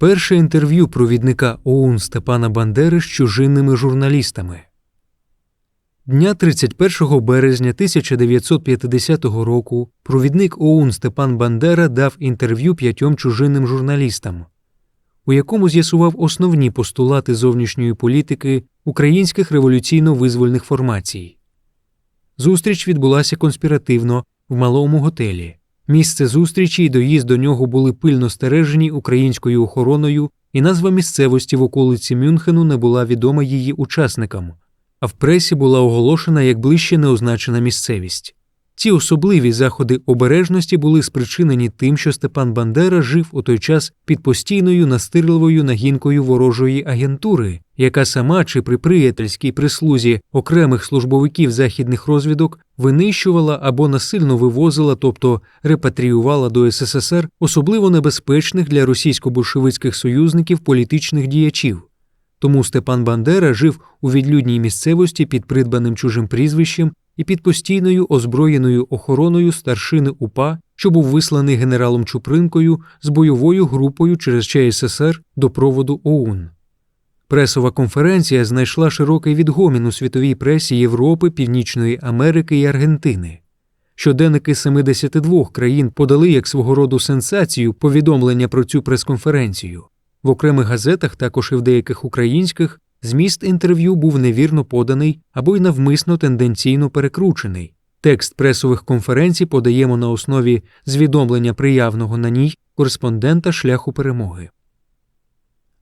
Перше інтерв'ю провідника ОУН Степана Бандери з чужинними журналістами. Дня 31 березня 1950 року провідник ОУН Степан Бандера дав інтерв'ю п'ятьом чужинним журналістам, у якому з'ясував основні постулати зовнішньої політики українських революційно-визвольних формацій. Зустріч відбулася конспіративно в малому готелі. Місце зустрічі і доїзд до нього були пильно стережені українською охороною, і назва місцевості в околиці Мюнхену не була відома її учасникам, а в пресі була оголошена як ближче неозначена місцевість. Ці особливі заходи обережності були спричинені тим, що Степан Бандера жив у той час під постійною настирливою нагінкою ворожої агентури, яка сама чи при приятельській прислузі окремих службовиків західних розвідок винищувала або насильно вивозила, тобто репатріювала до СССР особливо небезпечних для російсько-большевицьких союзників політичних діячів. Тому Степан Бандера жив у відлюдній місцевості під придбаним чужим прізвищем і під постійною озброєною охороною старшини УПА, що був висланий генералом Чупринкою з бойовою групою через ЧССР до проводу ОУН. Пресова конференція знайшла широкий відгомін у світовій пресі Європи, Північної Америки і Аргентини. Щоденники 72 країн подали як свого роду сенсацію повідомлення про цю прес-конференцію. В окремих газетах, також і в деяких українських, зміст інтерв'ю був невірно поданий або й навмисно тенденційно перекручений. Текст пресових конференцій подаємо на основі звідомлення приявного на ній кореспондента шляху перемоги.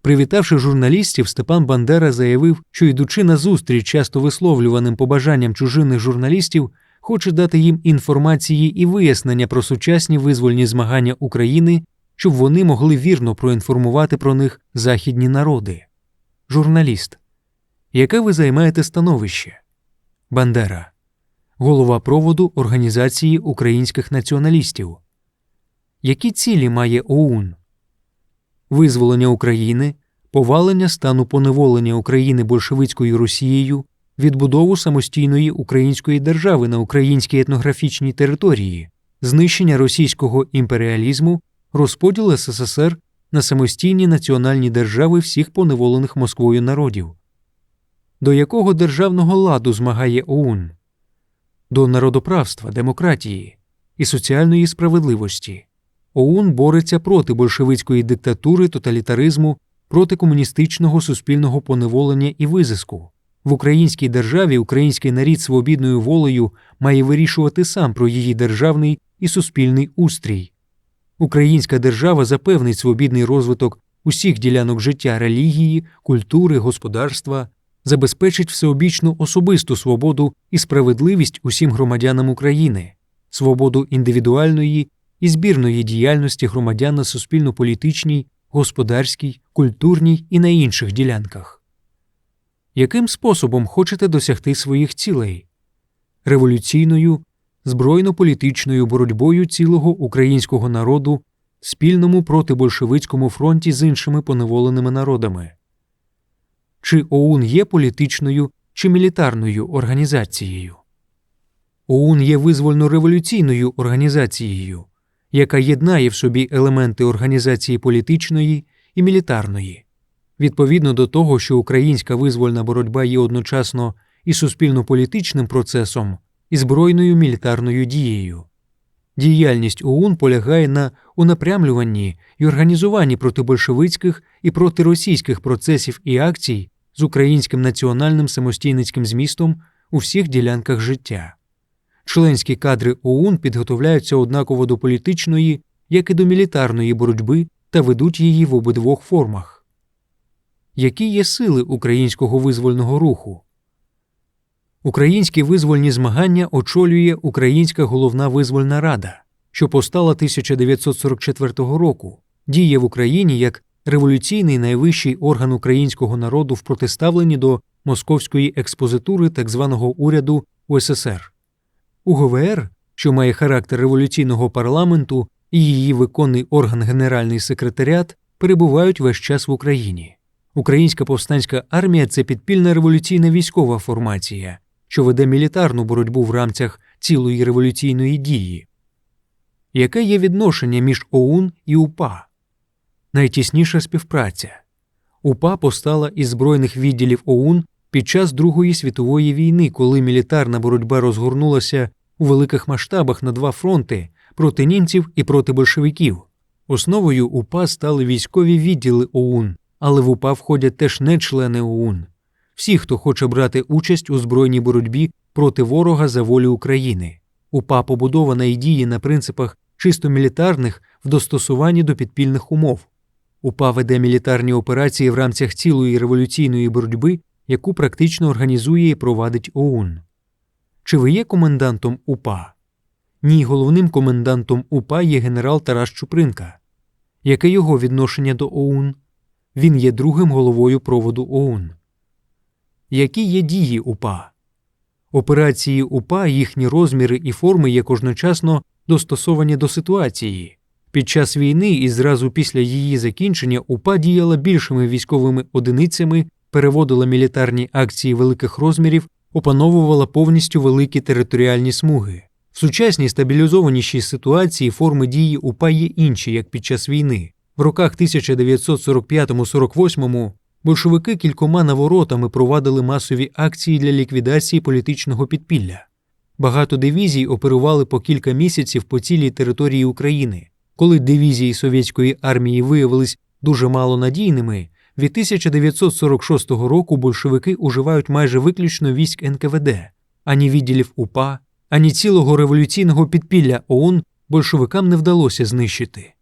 Привітавши журналістів, Степан Бандера заявив, що йдучи на зустріч часто висловлюваним побажанням чужинних журналістів, хоче дати їм інформації і вияснення про сучасні визвольні змагання України, щоб вони могли вірно проінформувати про них західні народи. Журналіст. Яке ви займаєте становище? Бандера. Голова проводу Організації українських націоналістів. Які цілі має ОУН? Визволення України, повалення стану поневолення України большевицькою Росією, відбудову самостійної української держави на українській етнографічній території, знищення російського імперіалізму, розподіл СССР на самостійні національні держави всіх поневолених Москвою народів. До якого державного ладу змагає ОУН? До народоправства, демократії і соціальної справедливості. ОУН бореться проти большевицької диктатури, тоталітаризму, проти комуністичного суспільного поневолення і визиску. В українській державі український нарід свобідною волею має вирішувати сам про її державний і суспільний устрій. Українська держава запевнить свобідний розвиток усіх ділянок життя релігії, культури, господарства, забезпечить всеобічну особисту свободу і справедливість усім громадянам України, свободу індивідуальної і збірної діяльності громадян на суспільно-політичній, господарській, культурній і на інших ділянках. Яким способом хочете досягти своїх цілей? Революційною, збройно-політичною боротьбою цілого українського народу спільному протибольшевицькому фронті з іншими поневоленими народами? Чи ОУН є політичною чи мілітарною організацією? ОУН є визвольно-революційною організацією, яка єднає в собі елементи організації політичної і мілітарної. Відповідно до того, що українська визвольна боротьба є одночасно і суспільно-політичним процесом, і збройною мілітарною дією. Діяльність ОУН полягає на унапрямлюванні і організуванні протибольшевицьких і протиросійських процесів і акцій з українським національним самостійницьким змістом у всіх ділянках життя. Членські кадри ОУН підготовляються однаково до політичної, як і до мілітарної боротьби та ведуть її в обидвох формах. Які є сили українського визвольного руху? Українські визвольні змагання очолює Українська головна визвольна рада, що постала 1944 року, діє в Україні як революційний найвищий орган українського народу в протиставленні до московської експозитури так званого уряду УССР. УГВР, що має характер революційного парламенту, і її виконний орган Генеральний секретаріат перебувають весь час в Україні. Українська повстанська армія це підпільна революційна військова формація, що веде мілітарну боротьбу в рамках цілої революційної дії. Яке є відношення між ОУН і УПА? найтісніша співпраця. УПА постала із збройних відділів ОУН під час Другої світової війни, коли мілітарна боротьба розгорнулася у великих масштабах на два фронти проти німців і проти большевиків. Основою УПА стали військові відділи ОУН, але в УПА входять теж не члени ОУН. Всі, хто хоче брати участь у збройній боротьбі проти ворога за волю України. УПА побудована і діє на принципах чисто мілітарних в достосуванні до підпільних умов. УПА веде мілітарні операції в рамках цілої революційної боротьби, яку практично організує і провадить ОУН. Чи ви є комендантом УПА? Ні, головним комендантом УПА є генерал Тарас Чупринка. Яке його відношення до ОУН? Він є другим головою проводу ОУН. Які є дії УПА? Операції УПА, їхні розміри і форми є кожночасно достосовані до ситуації. Під час війни і зразу після її закінчення УПА діяла більшими військовими одиницями, переводила мілітарні акції великих розмірів, опановувала повністю великі територіальні смуги. В сучасній стабілізованішій ситуації форми дії УПА є інші, як під час війни. В роках 1945-48 большевики кількома наворотами провадили масові акції для ліквідації політичного підпілля. Багато дивізій оперували по кілька місяців по цілій території України. Коли дивізії совєтської армії виявились дуже малонадійними, від 1946 року большевики уживають майже виключно військ НКВД, ані відділів УПА, ані цілого революційного підпілля ОУН большевикам не вдалося знищити.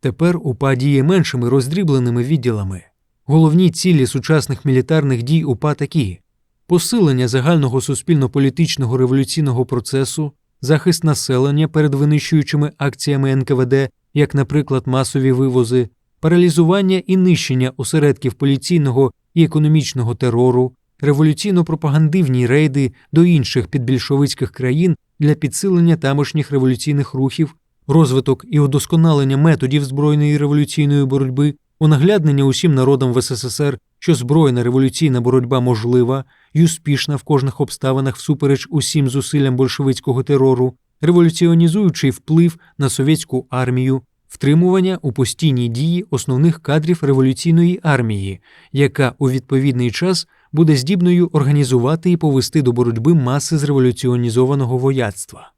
Тепер УПА діє меншими роздрібленими відділами. Головні цілі сучасних мілітарних дій УПА такі. Посилення загального суспільно-політичного революційного процесу, захист населення перед винищуючими акціями НКВД, як, наприклад, масові вивози, паралізування і нищення осередків поліційного і економічного терору, революційно-пропагандивні рейди до інших підбільшовицьких країн для підсилення тамошніх революційних рухів, розвиток і удосконалення методів збройної революційної боротьби, унагляднення усім народам в СССР, що збройна революційна боротьба можлива і успішна в кожних обставинах всупереч усім зусиллям большевицького терору, революціонізуючий вплив на совєтську армію, втримування у постійній дії основних кадрів революційної армії, яка у відповідний час буде здібною організувати і повести до боротьби маси з революціонізованого вояцтва.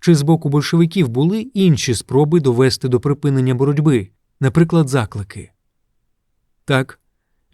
Чи з боку большевиків були інші спроби довести до припинення боротьби, наприклад, заклики? Так,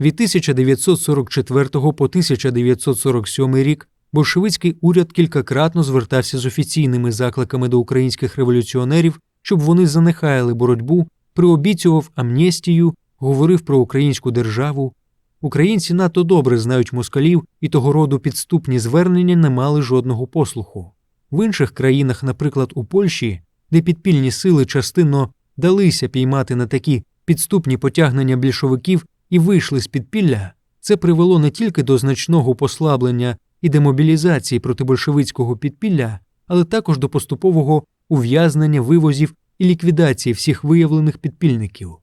від 1944 по 1947 рік большевицький уряд кількакратно звертався з офіційними закликами до українських революціонерів, щоб вони занехаяли боротьбу, приобіцював амністію, говорив про українську державу. Українці надто добре знають москалів і того роду підступні звернення не мали жодного послуху. В інших країнах, наприклад, у Польщі, де підпільні сили частинно далися піймати на такі підступні потягнення більшовиків і вийшли з підпілля, це привело не тільки до значного послаблення і демобілізації протибольшевицького підпілля, але також до поступового ув'язнення вивозів і ліквідації всіх виявлених підпільників.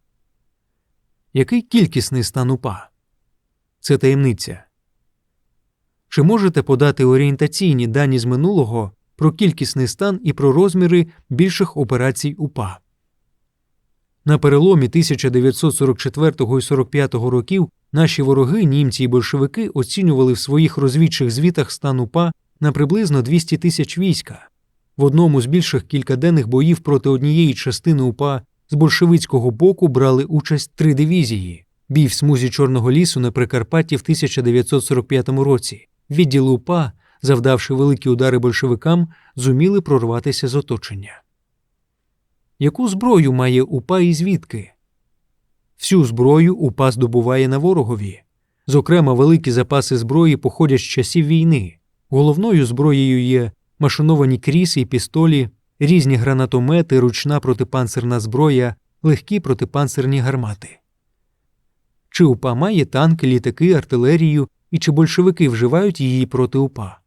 Який кількісний стан УПА? Це таємниця. Чи можете подати орієнтаційні дані з минулого про кількісний стан і про розміри більших операцій УПА? На переломі 1944 і 45 років наші вороги, німці і большевики, оцінювали в своїх розвідчих звітах стан УПА на приблизно 200 тисяч війська. В одному з більших кількаденних боїв проти однієї частини УПА з большевицького боку брали участь три дивізії. Бій в смузі Чорного лісу на Прикарпатті в 1945 році. Відділи УПА, завдавши великі удари большевикам, зуміли прорватися з оточення. Яку зброю має УПА і звідки? Всю зброю УПА здобуває на ворогові. Зокрема, великі запаси зброї походять з часів війни. Головною зброєю є машиновані кріси і пістолі, різні гранатомети, ручна протипанцирна зброя, легкі протипанцирні гармати. Чи УПА має танки, літаки, артилерію і чи большевики вживають її проти УПА?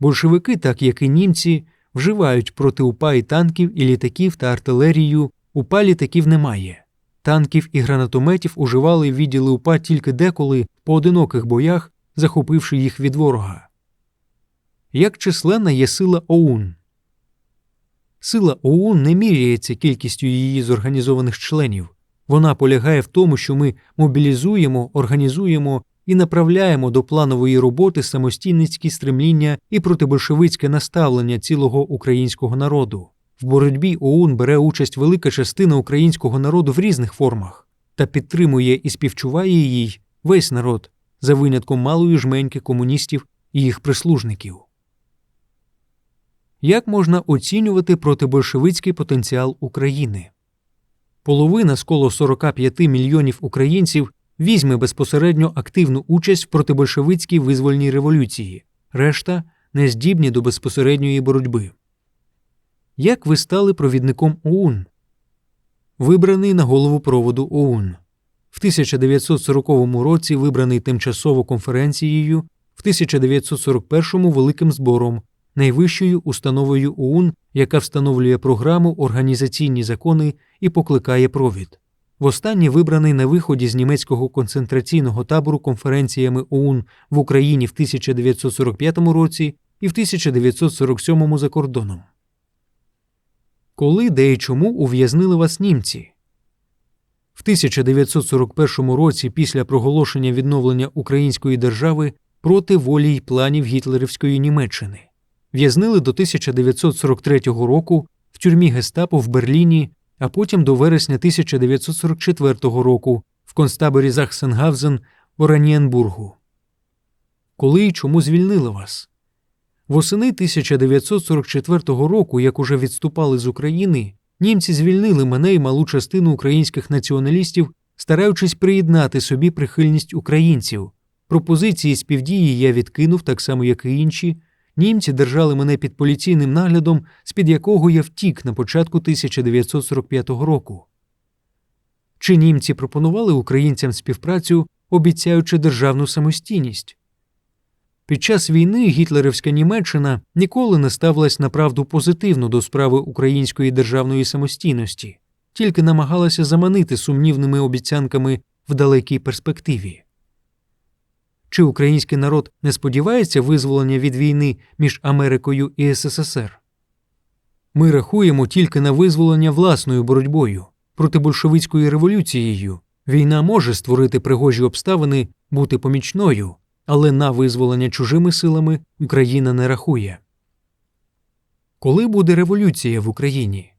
Большевики, так як і німці, вживають проти УПА і танків, і літаків та артилерію, УПА літаків немає. Танків і гранатометів уживали відділи УПА тільки деколи в поодиноких боях, захопивши їх від ворога. Як численна є сила ОУН? Сила ОУН не міряється кількістю її зорганізованих членів. Вона полягає в тому, що ми мобілізуємо, організуємо і направляємо до планової роботи самостійницькі стремління і протибольшевицьке наставлення цілого українського народу. В боротьбі ОУН бере участь велика частина українського народу в різних формах та підтримує і співчуває їй весь народ за винятком малої жменьки комуністів і їх прислужників. Як можна оцінювати протибольшевицький потенціал України? Половина з коло 45 мільйонів українців візьме безпосередньо активну участь в протибольшевицькій визвольній революції, решта не здібні до безпосередньої боротьби. Як ви стали провідником ОУН? Вибраний на голову проводу ОУН. В 1940 році вибраний тимчасово конференцією, в 1941 великим збором, найвищою установою ОУН, яка встановлює програму, організаційні закони і покликає провід. Востаннє вибраний на виході з німецького концентраційного табору конференціями ОУН в Україні в 1945 році і в 1947 за кордоном. Коли де і чому ув'язнили вас німці? В 1941 році після проголошення відновлення української держави проти волі й планів гітлерівської Німеччини. В'язнили до 1943 року в тюрмі Гестапо в Берліні, а потім до вересня 1944 року в концтаборі Захсенгавзен в Оранієнбургу. Коли і чому звільнили вас? Восени 1944 року, як уже відступали з України, німці звільнили мене і малу частину українських націоналістів, стараючись приєднати собі прихильність українців. Пропозиції співдії я відкинув так само, як і інші. Німці держали мене під поліційним наглядом, з-під якого я втік на початку 1945 року. Чи німці пропонували українцям співпрацю, обіцяючи державну самостійність? Під час війни гітлерівська Німеччина ніколи не ставилась на правду позитивно до справи української державної самостійності, тільки намагалася заманити сумнівними обіцянками в далекій перспективі. Чи український народ не сподівається визволення від війни між Америкою і СССР? Ми рахуємо тільки на визволення власною боротьбою проти большевицькою революцією. Війна може створити пригожі обставини, бути помічною, але на визволення чужими силами Україна не рахує. Коли буде революція в Україні?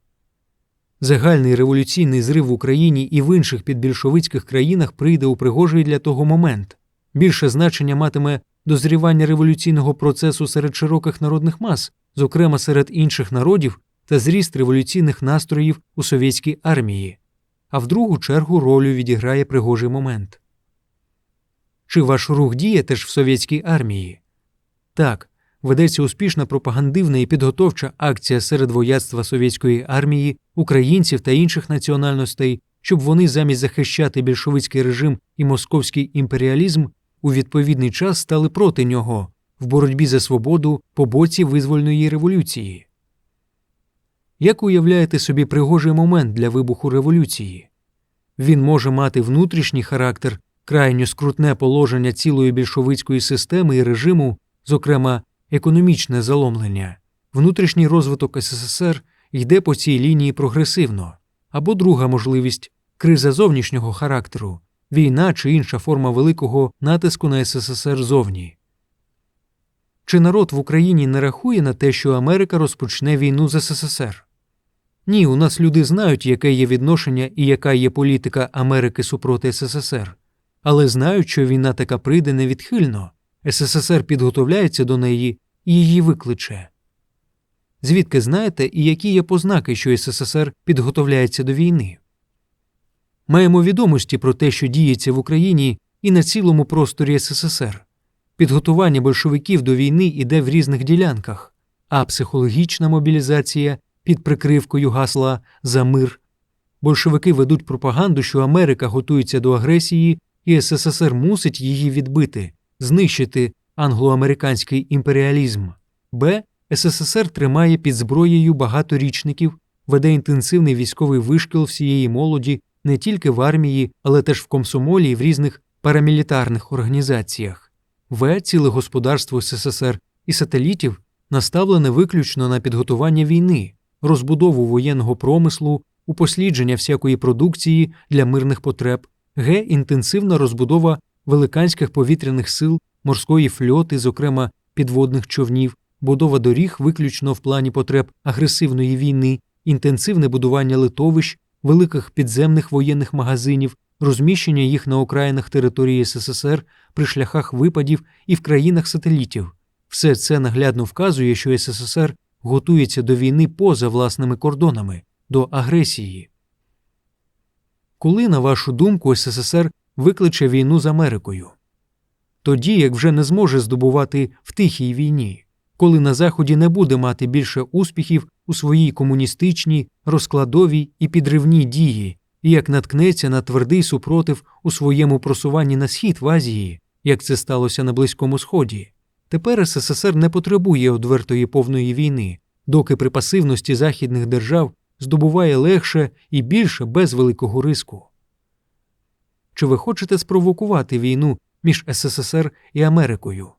Загальний революційний зрив в Україні і в інших підбільшовицьких країнах прийде у пригожий для того момент. Більше значення матиме дозрівання революційного процесу серед широких народних мас, зокрема серед інших народів, та зріст революційних настроїв у совєтській армії, а в другу чергу роль відіграє пригожий момент. Чи ваш рух діє теж в совєтській армії? Так, ведеться успішна пропагандивна і підготовча акція серед вояцтва совєтської армії, українців та інших національностей, щоб вони замість захищати більшовицький режим і московський імперіалізм у відповідний час стали проти нього в боротьбі за свободу по боці визвольної революції. Як уявляєте собі пригожий момент для вибуху революції? Він може мати внутрішній характер, крайньо скрутне положення цілої більшовицької системи і режиму, зокрема економічне заломлення, внутрішній розвиток СССР йде по цій лінії прогресивно, або друга можливість криза зовнішнього характеру, війна чи інша форма великого натиску на СССР зовні. Чи народ в Україні не рахує на те, що Америка розпочне війну з СССР? Ні, у нас люди знають, яке є відношення і яка є політика Америки супроти СССР, але знають, що війна така прийде невідхильно, СССР підготовляється до неї і її викличе. Звідки знаєте і які є познаки, що СССР підготовляється до війни? Маємо відомості про те, що діється в Україні і на цілому просторі СССР. Підготування большевиків до війни йде в різних ділянках, а психологічна мобілізація під прикривкою гасла за мир. Большевики ведуть пропаганду, що Америка готується до агресії, і СССР мусить її відбити, знищити англо-американський імперіалізм. Б. СССР тримає під зброєю багаторічників, веде інтенсивний військовий вишкіл всієї молоді не тільки в армії, але теж в комсомолі і в різних парамілітарних організаціях. В. Ціле господарство СССР і сателітів наставлене виключно на підготування війни, розбудову воєнного промислу, упослідження всякої продукції для мирних потреб, г. Інтенсивна розбудова великанських повітряних сил, морської фльоти, зокрема підводних човнів, будова доріг виключно в плані потреб агресивної війни, інтенсивне будування литовищ, великих підземних воєнних магазинів, розміщення їх на окраїнах території СССР при шляхах випадів і в країнах сателітів. Все це наглядно вказує, що СССР готується до війни поза власними кордонами, до агресії. Коли, на вашу думку, СССР викличе війну з Америкою? Тоді, як вже не зможе здобувати в тихій війні, коли на Заході не буде мати більше успіхів у своїй комуністичній, розкладовій і підривній дії, і як наткнеться на твердий супротив у своєму просуванні на схід в Азії, як це сталося на Близькому Сході. Тепер СССР не потребує одвертої повної війни, доки при пасивності західних держав здобуває легше і більше без великого риску. Чи ви хочете спровокувати війну між СССР і Америкою?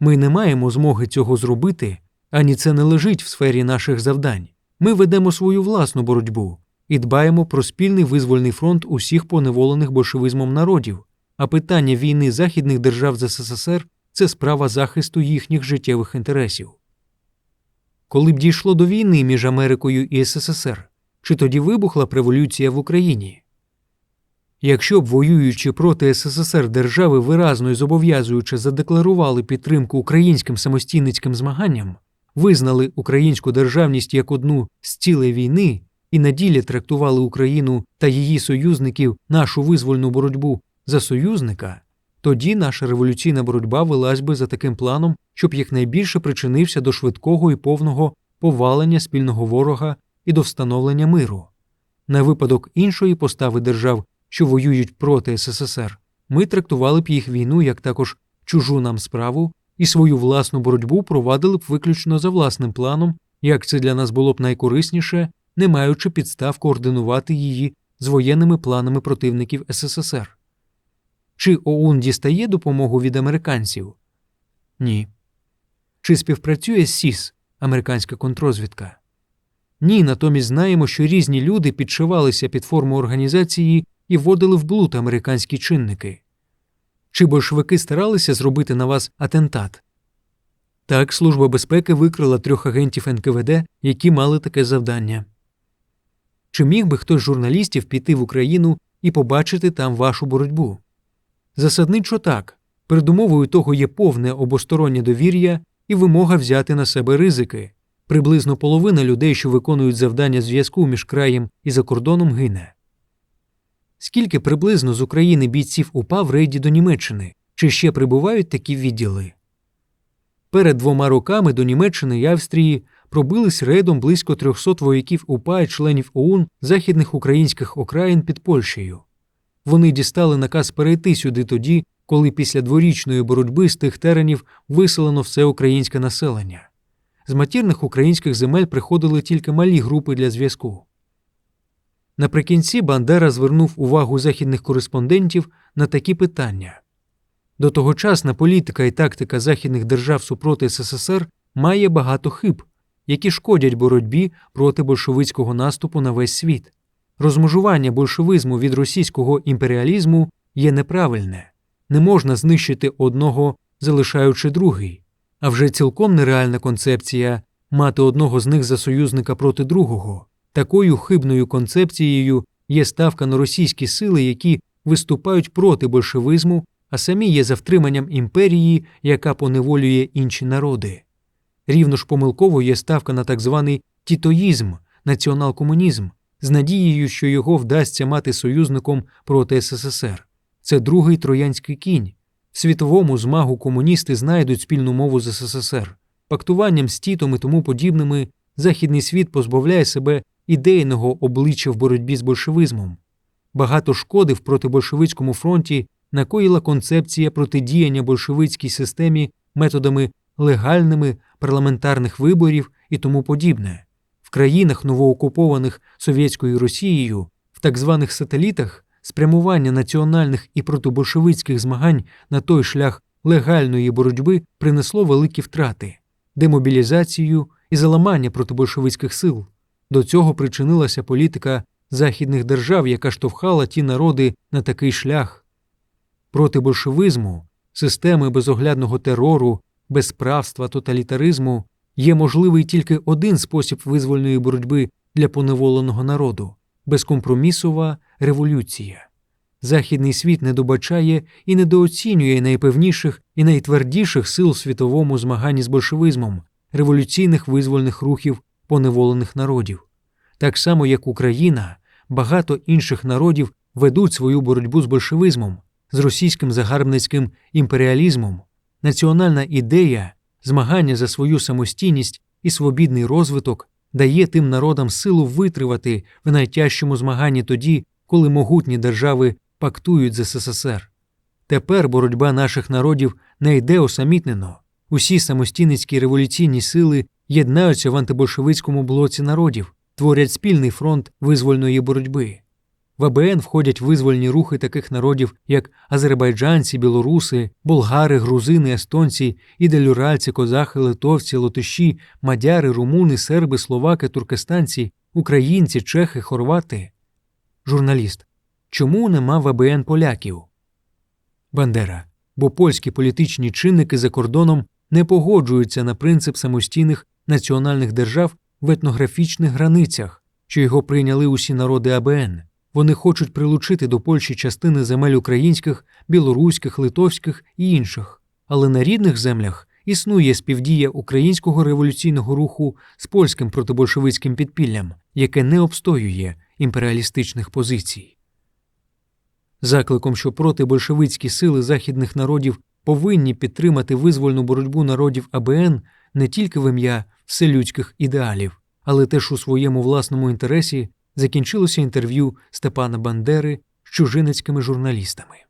Ми не маємо змоги цього зробити, ані це не лежить в сфері наших завдань. Ми ведемо свою власну боротьбу і дбаємо про спільний визвольний фронт усіх поневолених большевизмом народів, а питання війни західних держав з СССР це справа захисту їхніх життєвих інтересів. Коли б дійшло до війни між Америкою і СССР, чи тоді вибухла б революція в Україні? Якщо б воюючи проти СССР держави виразно і зобов'язуючи задекларували підтримку українським самостійницьким змаганням, визнали українську державність як одну з цілей війни і на ділі трактували Україну та її союзників нашу визвольну боротьбу за союзника, тоді наша революційна боротьба велась би за таким планом, щоб якнайбільше причинився до швидкого і повного повалення спільного ворога і до встановлення миру. На випадок іншої постави держав, що воюють проти СССР, ми трактували б їх війну як також чужу нам справу і свою власну боротьбу провадили б виключно за власним планом, як це для нас було б найкорисніше, не маючи підстав координувати її з воєнними планами противників СССР. Чи ОУН дістає допомогу від американців? Ні. Чи співпрацює СІС, американська контрозвідка? Ні, натомість знаємо, що різні люди підшивалися під форму організації і вводили в блуд американські чинники. Чи большевики старалися зробити на вас атентат? Так, Служба безпеки викрила трьох агентів НКВД, які мали таке завдання. Чи міг би хтось з журналістів піти в Україну і побачити там вашу боротьбу? Засадничо так. Передумовою того є повне обостороннє довір'я і вимога взяти на себе ризики. Приблизно половина людей, що виконують завдання зв'язку між краєм і за кордоном, гине. Скільки приблизно з України бійців УПА в рейді до Німеччини, чи ще прибувають такі відділи? Перед двома роками до Німеччини і Австрії пробились рейдом близько 300 вояків УПА і членів ОУН західних українських окраїн під Польщею. Вони дістали наказ перейти сюди тоді, коли після дворічної боротьби з тих теренів виселено все українське населення. З матірних українських земель приходили тільки малі групи для зв'язку. Наприкінці Бандера звернув увагу західних кореспондентів на такі питання. До тогочасна політика і тактика західних держав супроти СССР має багато хиб, які шкодять боротьбі проти большевицького наступу на весь світ. Розмежування большевизму від російського імперіалізму є неправильне, не можна знищити одного, залишаючи другий, а вже цілком нереальна концепція мати одного з них за союзника проти другого. Такою хибною концепцією є ставка на російські сили, які виступають проти большевизму, а самі є за втриманням імперії, яка поневолює інші народи. Рівно ж помилково є ставка на так званий тітоїзм, націонал-комунізм, з надією, що його вдасться мати союзником проти СССР. Це другий троянський кінь. В світовому змагу комуністи знайдуть спільну мову з СССР. Пактуванням з Тітом і тому подібними західний світ позбавляє себе ідейного обличчя в боротьбі з большевизмом. Багато шкоди в протибольшевицькому фронті накоїла концепція протидіяння большевицькій системі методами легальними парламентарних виборів і тому подібне. В країнах, новоокупованих Совєтською Росією, в так званих сателітах спрямування національних і протибольшевицьких змагань на той шлях легальної боротьби принесло великі втрати, демобілізацію і заламання протибольшевицьких сил. До цього причинилася політика західних держав, яка штовхала ті народи на такий шлях. Проти большевизму, системи безоглядного терору, безправства, тоталітаризму є можливий тільки один спосіб визвольної боротьби для поневоленого народу безкомпромісова революція. Західний світ не добачає і недооцінює найпевніших і найтвердіших сил світовому змаганні з большевизмом, революційних визвольних рухів поневолених народів. Так само, як Україна, багато інших народів ведуть свою боротьбу з большевизмом, з російським загарбницьким імперіалізмом. Національна ідея, змагання за свою самостійність і свобідний розвиток дає тим народам силу витривати в найтяжчому змаганні тоді, коли могутні держави пактують з СССР. Тепер боротьба наших народів не йде осамітнено. Усі самостійницькі революційні сили єднаються в антибольшевицькому блоці народів, творять спільний фронт визвольної боротьби. В АБН входять визвольні рухи таких народів, як азербайджанці, білоруси, болгари, грузини, естонці, іделюральці, козахи, литовці, латиші, мадяри, румуни, серби, словаки, туркестанці, українці, чехи, хорвати. Журналіст. Чому нема в АБН поляків? Бандера. Бо польські політичні чинники за кордоном не погоджуються на принцип самостійних національних держав в етнографічних границях, що його прийняли усі народи АБН. Вони хочуть прилучити до Польщі частини земель українських, білоруських, литовських і інших. Але на рідних землях існує співдія українського революційного руху з польським протибольшевицьким підпіллям, яке не обстоює імперіалістичних позицій. Закликом, що протибольшевицькі сили західних народів повинні підтримати визвольну боротьбу народів АБН не тільки в ім'я вселюдських ідеалів, але теж у своєму власному інтересі закінчилося інтерв'ю Степана Бандери з чужинецькими журналістами.